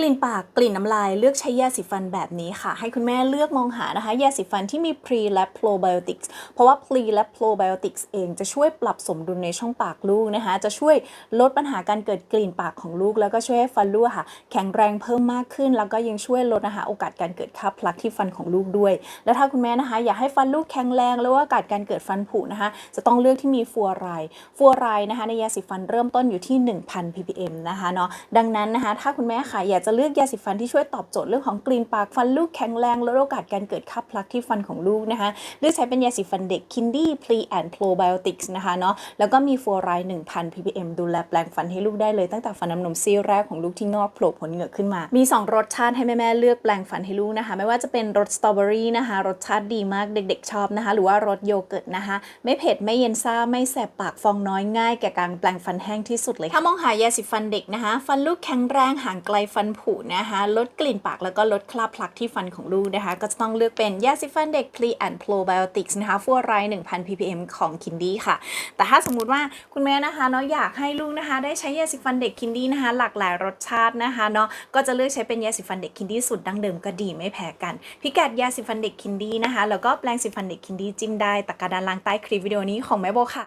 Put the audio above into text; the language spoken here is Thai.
กลิ่นปากกลิ่นน้ำลายเลือกใช้ยาสีฟันแบบนี้ค่ะ ให้คุณแม่เลือกมองหานะคะยาสีฟันที่มี pre และ probiotics เพราะว่า pre และ probiotics เองจะช่วยปรับสมดุลในช่องปากลูกนะคะ จะช่วยลดปัญหาการเกิดกลิ่นปากของลูก แล้วก็ช่วยให้ฟันลูกค่ะ แข็งแรงเพิ่มมากขึ้น แล้วก็ยังช่วยลดนะคะโอกาสการเกิดคราบพลักที่ฟันของลูกด้วย แล้วถ้าคุณแม่นะคะ อยากให้ฟันลูกแข็งแรงแล้วว่าโอกาสการเกิดฟันผุนะคะ จะต้องเลือกที่มีฟัวไรฟัวไรนะคะในยาสีฟันเริ่มต้นอยู่ที่ 1,000 ppm นะคะเนาะดังนั้นนะคะถ้าคุณแม่ค่ะอยากจะเลือกยาสีฟันที่ช่วยตอบโจทย์เรื่องของกลิ่นปากฟันลูกแข็งแรงลดโอกาสการเกิดคราบพลักที่ฟันของลูกนะคะเลือกใช้เป็นยาสีฟันเด็ก Kindy Pre and Probiotics นะคะเนาะแล้วก็มีฟัวไรด์1,000 ppm ดูแลแปลงฟันให้ลูกได้เลยตั้งแต่ฟันน้ำนมซี่แรกของลูกที่งอกโผล่ผลเหงือกขึ้นมา มี 2 รสชาติให้แม่ๆเลือกแปลงฟันให้ลูกนะคะ ไม่ว่าจะเป็นรสสตรอเบอรี่นะคะ รสชาติดีมากเด็กๆชอบนะคะ หรือว่ารสโยเกิร์ตนะคะ ไม่เผ็ดไม่เย็นซ่าไม่แสบปากฟองน้อยง่ายแก่การแปลงฟันแห้งที่สุดเลย ถ้ามองหายาสีฟันเด็กนะคะ ฟันลูกแข็งแรงห่างไกลฟันผนะคะ ลดกลิ่นปากแล้วก็ลดคราบพลักที่ฟันของลูกนะคะ ก็จะต้องเลือกเป็นยาสีฟันเด็ก Pre and Probiotics นะคะฟัวไร1,000 ppm ของ Kindy ค่ะ แต่ถ้าสมมุติว่าคุณแม่นะคะเนาะอยากให้ลูกนะคะ ได้ใช้ยาสีฟันเด็ก Kindy นะคะ หลากหลายรสชาตินะคะเนาะก็จะเลือกใช้เป็นยาสีฟันเด็ก Kindy สูตรดั้งเดิมก็ดีไม่แพ้กัน พิกัดยาสีฟันเด็ก Kindy นะคะ แล้วก็แปรงสีฟันเด็ก Kindy จิ้มได้ตะกร้าด้านล่างใต้คลิปวิดีโอนี้ของแม่โบค่ะ